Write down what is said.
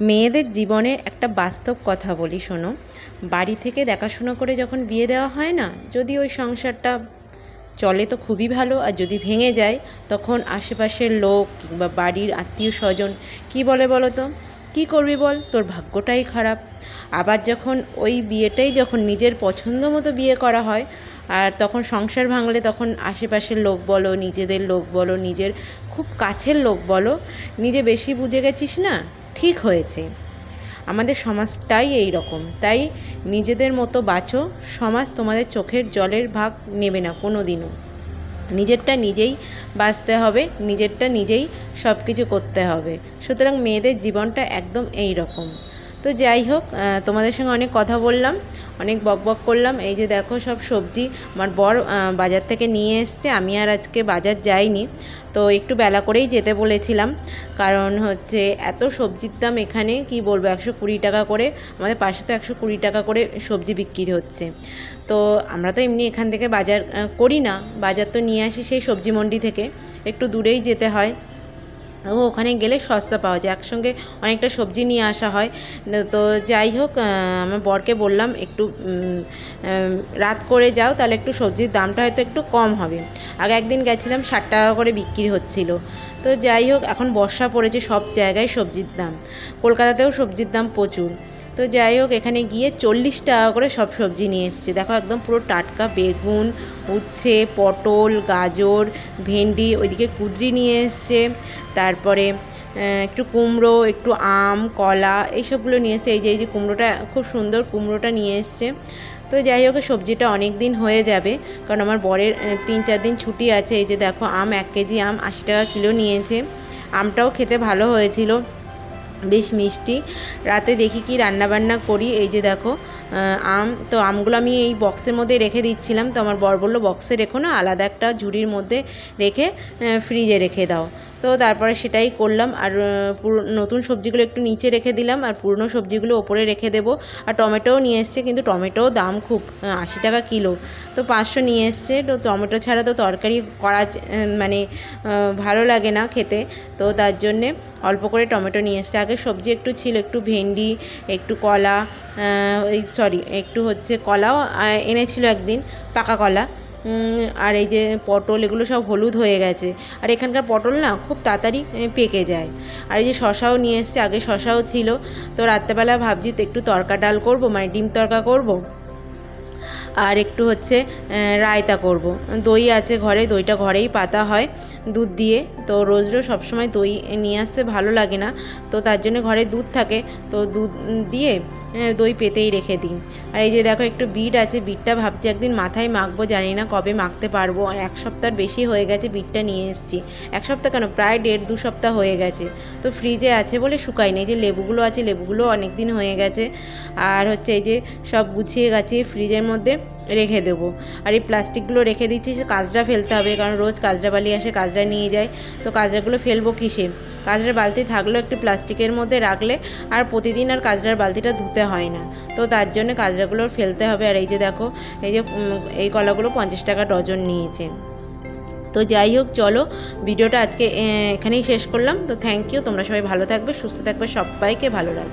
মেয়েদের জীবনে একটা বাস্তব কথা বলি, শোনো। বাড়ি থেকে দেখাশোনা করে যখন বিয়ে দেওয়া হয় না, যদি ওই সংসারটা চলে তো খুবই ভালো, আর যদি ভেঙে যায়, তখন আশেপাশের লোক কিংবা বাড়ির আত্মীয় স্বজন কী বলে বলো তো? কী করবি বল? তোর ভাগ্যটাই খারাপ। আবার যখন ওই বিয়েটাই যখন নিজের পছন্দ মতো বিয়ে করা হয়, আর তখন সংসার ভাঙলে তখন আশেপাশের লোক বলো, নিজেদের লোক বলো, নিজের খুব কাছের লোক বলো, নিজে বেশি বুঝে গেছিস না? ঠিক হয়েছে। আমাদের সমাজটাই এই রকম। তাই নিজেদের মতো বাঁচো। সমাজ তোমাদের চোখের জলের ভাগ নেবে না কোনো দিনও নিজেরটা নিজেই বাঁচতে হবে। নিজেরটা নিজেই সব কিছু করতে হবে। সুতরাং মেয়েদের জীবনটা একদম এই রকম। তো যাই হোক তোমাদের সঙ্গে অনেক কথা বললাম, অনেক বকবক করলাম। এই যে দেখো সব সবজি আমার বর বাজার থেকে নিয়ে এসছে, আমি আর আজকে বাজার যাইনি। তো একটু বেলা করেই যেতে বলেছিলাম, কারণ হচ্ছে এত সবজির দাম এখানে, কি বলব, একশো কুড়ি টাকা করে, আমাদের পাশে তো একশো কুড়ি টাকা করে সবজি বিক্রি হচ্ছে। তো আমরা তো এমনি এখান থেকে বাজার করি না, বাজার তো নিয়ে আসি সেই সবজি মন্ডি থেকে, একটু দূরেই যেতে হয়। ও ওখানে গেলে সস্তা পাওয়া যায়। একসঙ্গে অনেকটা সবজি নিয়ে আসা হয়। তো যাই হোক আমার বরকে বললাম, একটু রাত করে যাও, তাহলে একটু সবজির দামটা হয়তো একটু কম হবে। আগে একদিন গেছিলাম, ষাট টাকা করে বিক্রি হচ্ছিল। তো যাই হোক, এখন বর্ষা পড়েছে সব জায়গায় সবজির দাম। কলকাতাতেও সবজির দাম প্রচুর। তো যাই হোক, এখানে গিয়ে চল্লিশ টাকা করে সব সবজি নিয়ে এসেছি। দেখো একদম পুরো টাটকা বেগুন, উচ্ছে, পটল, গাজর, ভেন্ডি, ওইদিকে কুদরি নিয়ে এসছে। তারপরে একটু কুমড়ো, একটু আম, কলা, এইসবগুলো নিয়ে এসছে। এই যে এই যে কুমড়োটা, খুব সুন্দর কুমড়োটা নিয়ে এসছে। তো যাই হোক সবজিটা অনেক দিন হয়ে যাবে। কারণ আমার বরের তিন চার দিন ছুটি আছে। এই যে দেখো, আম এক কেজি আম আশি টাকা কিলো নিয়েছে। আমটাও খেতে ভালো হয়েছিল। বেশ মিষ্টি। রাতে দেখি কি রান্না বান্না করি, এই যে দেখো আম। তো আমগুলো আমি এই বক্সের মধ্যে রেখে দিচ্ছিলাম। তো আমার বর বলল বক্সে রেখো না, আলাদা একটা ঝুড়ির মধ্যে রেখে ফ্রিজে রেখে দাও। তো তারপরে সেটাই করলাম আর নতুন সবজিগুলো একটু নিচে রেখে দিলাম আর পুরনো সবজিগুলো ওপরে রেখে দেবো। আর টমেটোও নিয়ে এসছে, কিন্তু টমেটোও দাম খুব আশি টাকা কিলো। তো পাঁচশো নিয়ে এসছে, তো টমেটো ছাড়া তো তরকারি করা মানে ভালো লাগে না খেতে। তো তার জন্যে অল্প করে টমেটো নিয়ে এসছে। আগে সবজি একটু ছিল, একটু ভেন্ডি, একটু কলা সরি একটু হচ্ছে কলাও এনেছিল একদিন, পাকা কলা। আর এই যে পটল, এগুলো সব হলুদ হয়ে গেছে। আর এখানকার পটল না খুব তাড়াতাড়ি পেকে যায়। আর এই যে শশাও নিয়ে এসছে, আগে শশাও ছিল। তো রাত্রেবেলা ভাবছি তো একটু তরকা ডাল করব মানে ডিম তরকা করব। আর একটু হচ্ছে রায়তা করব। দই আছে ঘরে, দইটা ঘরেই পাতা হয় দুধ দিয়ে। তো রোজ রোজ সবসময় দই নিয়ে আসতে ভালো লাগে না। তো তার জন্য ঘরে দুধ থাকে। তো দুধ দিয়ে দই পেতেই রেখে দিন। আর এই যে দেখো, একটু বিট আছে, বিটটা ভাবছি একদিন মাথায় মাখবো, জানি না কবে মাখতে পারব। এক সপ্তাহ বেশি হয়ে গেছে বিটটা নিয়ে এসেছি। এক সপ্তাহ কেন? প্রায় দেড় দু সপ্তাহ হয়ে গেছে। তো ফ্রিজে আছে বলে শুকাই নেই। যে লেবুগুলো আছে লেবুগুলো অনেক দিন হয়ে গেছে। আর হচ্ছে এই যে সব গুছিয়ে গেছে ফ্রিজের মধ্যে রেখে দেবো। আর এই প্লাস্টিকগুলো রেখে দিচ্ছি, সে কাজটা ফেলতে হবে, কারণ রোজ কাজরা বালি আসে কাজরা নিয়ে যায়। তো কাজরাগুলো ফেলব কিসে? কাজরার বালতি থাকলেও একটু প্লাস্টিকের মধ্যে রাখলে আর প্রতিদিন আর কাজরার বালতিটা ধুতে হয় না। তো তার জন্য কাজরাগুলো ফেলতে হবে। আর এই যে দেখো, এই যে এই কলাগুলো পঞ্চাশ টাকা ডজন নিয়েছে। তো যাই হোক, চলো ভিডিওটা আজকে এখানেই শেষ করলাম। তো থ্যাংক ইউ তোমরা সবাই ভালো থাকবে, সুস্থ থাকবে, সবাইকে ভালো রাখবে।